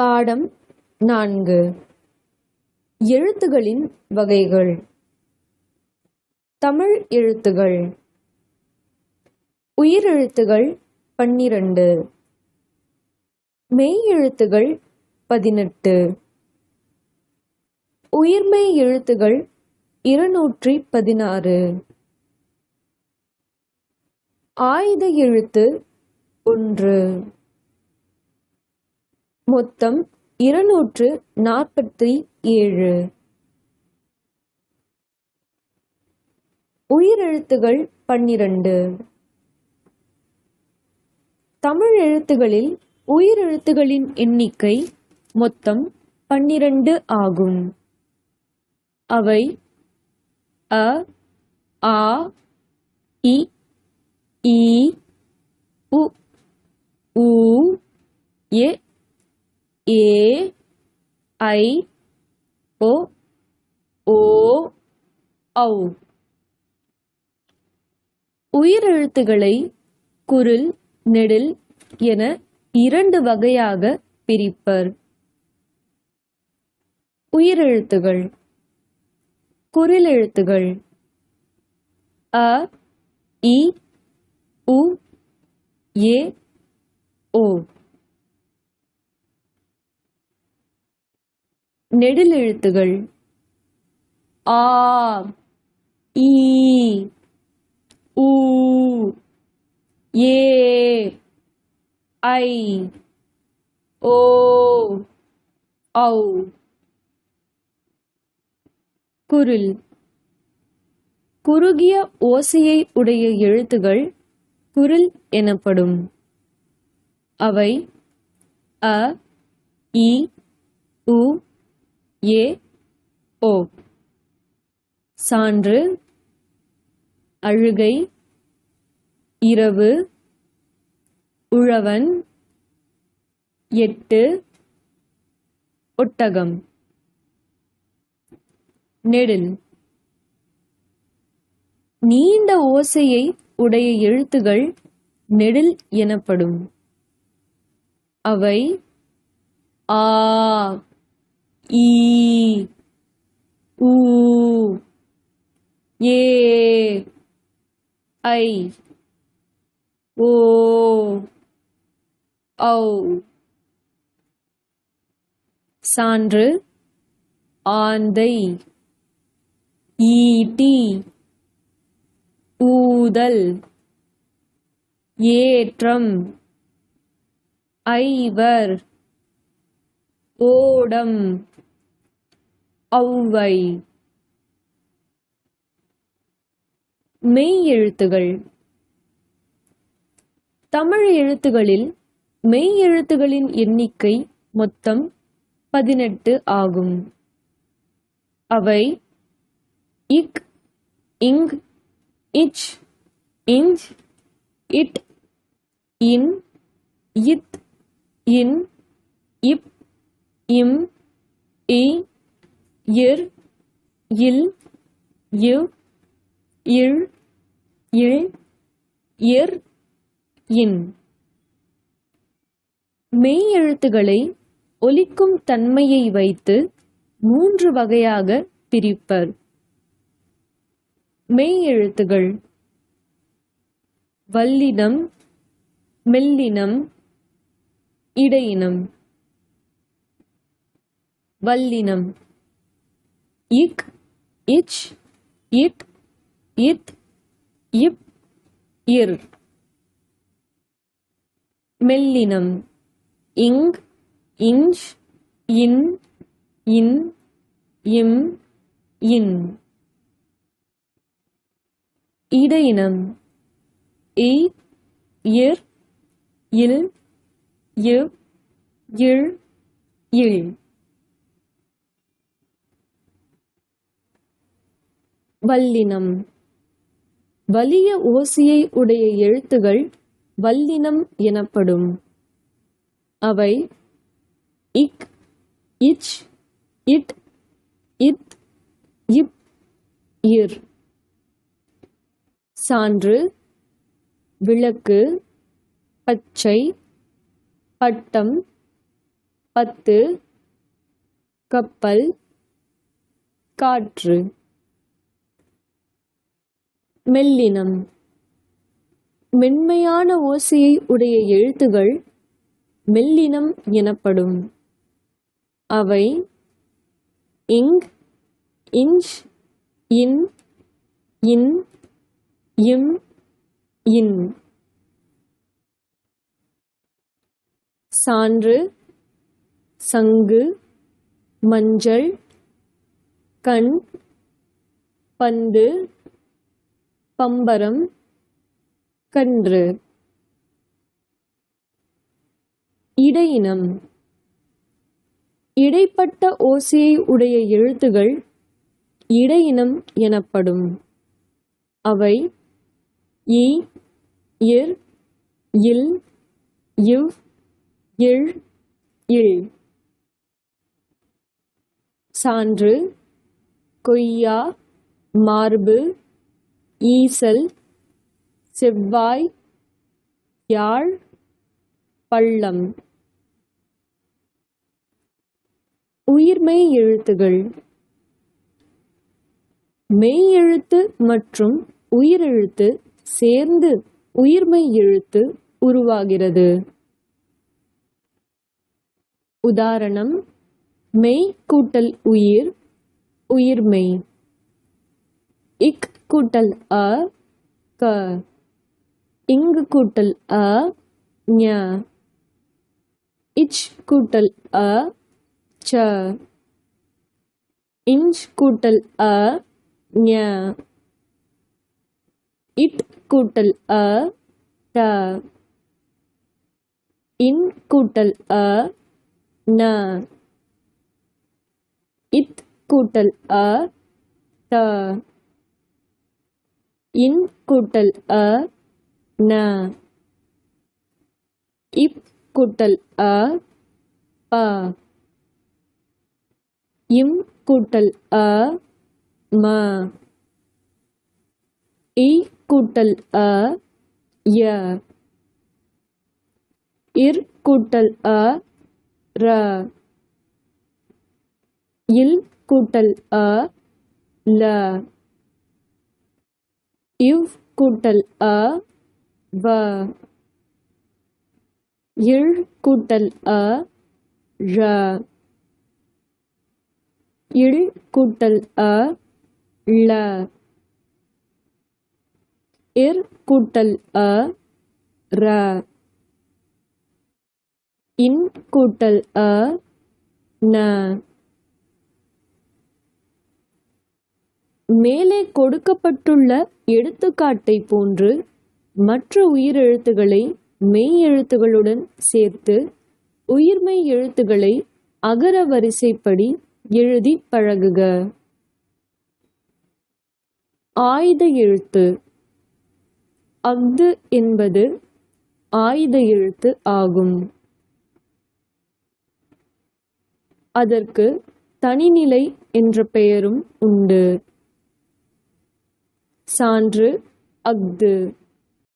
பாடம் நான்கு. எழுத்துகளின் வகைகள். தமிழ் எழுத்துகள். உயிரெழுத்துகள் பன்னிரண்டு. மெய் எழுத்துகள் பதினெட்டு. உயிர்மெய் எழுத்துகள் இருநூற்றி பதினாறு. ஆயுத எழுத்து ஒன்று. மொத்தம் இருநூற்று நாற்பத்தி ஏழு. உயிரெழுத்துகள் பன்னிரண்டு. தமிழ் எழுத்துகளில் உயிரெழுத்துகளின் எண்ணிக்கை மொத்தம் பன்னிரண்டு ஆகும். அவை அ ஆ இ ஈ உ ஊ எ ஏ ஐ ஓ ஓ ஔ உயிரெழுத்துகளை குரில் நெடில் என இரண்டு வகையாக பிரிப்பர். உயிரெழுத்துகள். குறிலெழுத்துகள் அ இ உ ஏ ஓ. நெடிலெழுத்துகள். ஆ ஈ ஊ ஏ ஐ ஓ ஔ. குரில். குறுகிய ஓசையை உடைய எழுத்துகள் குரில் எனப்படும். அவை அ இ உ ஏ ஓ. சான்று அழுகை இரவு உழவன் எட்டு ஒட்டகம். நெடில் நீண்ட ஓசையை உடைய எழுத்துகள் நெடில் எனப்படும். அவை ஆ. ஈ ஊ ஏ ஐ ஓ ஔ. சான்று ஆந்தை ஈட்டி ஊதல் ஏற்றம் ஐவர். ஓடம். ஔவை மெய் எழுத்துகள். தமிழ் எழுத்துகளில் மெய் எழுத்துகளின் எண்ணிக்கை மொத்தம் பதினெட்டு ஆகும். அவை இக் இங் இச் இஞ்ச் இட் இன் இத் இன் இப் இம் இ இர் இல் இவ் இழ் இழ் இர் இன். மெய் எழுத்துகளை ஒலிக்கும் தன்மையை வைத்து மூன்று வகையாக பிரிப்பர். மெய் எழுத்துகள் வல்லினம் மெல்லினம் இடையினம். வல்லினம். இக் இச் இத் இத் இப் இர். மெல்லினம். இங் இஞ்ச் இன் இன் இம் இன். இடையினம். இ இர் இல் இவ் இழ் இழ். வல்லினம். வலிய ஓசையை உடைய எழுத்துகள் வல்லினம் எனப்படும். அவை இக் இச் இட் இத் இப் இர். சான்று விளக்கு பச்சை பட்டம் பத்து கப்பல் காற்று. மெல்லினம். மென்மையான ஓசையை உடைய எழுத்துகள் மெல்லினம் எனப்படும். அவை இங் இஞ்ச் இன் இன் இம் இன். சான்று சங்கு மஞ்சள் கண் பந்து பம்பரம் கன்று. இடையினம். இடைப்பட்ட ஓசையை உடைய எழுத்துகள் இடையினம் எனப்படும். அவை இ இர் இல் இவ் இழ் இல். சான்று கொய்யா மார்பு ஈசல் செவ்வாய் யாழ் பள்ளம். உயிர்மெய் எழுத்துகள். மெய் எழுத்து மற்றும் உயிரெழுத்து சேர்ந்து உயிர்மெய் எழுத்து உருவாகிறது. உதாரணம் மெய் கூட்டல் உயிர் உயிர்மெய். இக் கூட்டல் அ க. இங்கு கூட்டல் அ ஞ. இச் கூட்டல் அ ச. இஞ்ச் கூட்டல் அ ஞ. இட் கூட்டல் அ ட. இன் கூட்டல் அ ந. இத் கூட்டல் அ ட. இன் கூட்டல் அ ந. இப் கூட்டல் அ ப. இம் கூட்டல் அ ம. இ கூட்டல் அ ய. இர் கூட்டல் அ ர. இல் கூட்டல் அ ல. இவ் கூட்டல் அ வ இழ் கூட்டல் அ ழ. இழ் கூட்டல் அ ள இர் கூட்டல் அ ர இன் கூட்டல் அ ந. மேலே கொடுக்கப்பட்டுள்ள எடுத்துக்காட்டை போன்று மற்ற உயிரெழுத்துகளை மெய் எழுத்துகளுடன் சேர்த்து உயிர்மெய் எழுத்துக்களை அகர வரிசைப்படி எழுதி பழகுக. ஆயுத எழுத்து. அஃது என்பது ஆயுத எழுத்து ஆகும். அதற்கு தனிநிலை என்ற பெயரும் உண்டு. சான்று அஃது.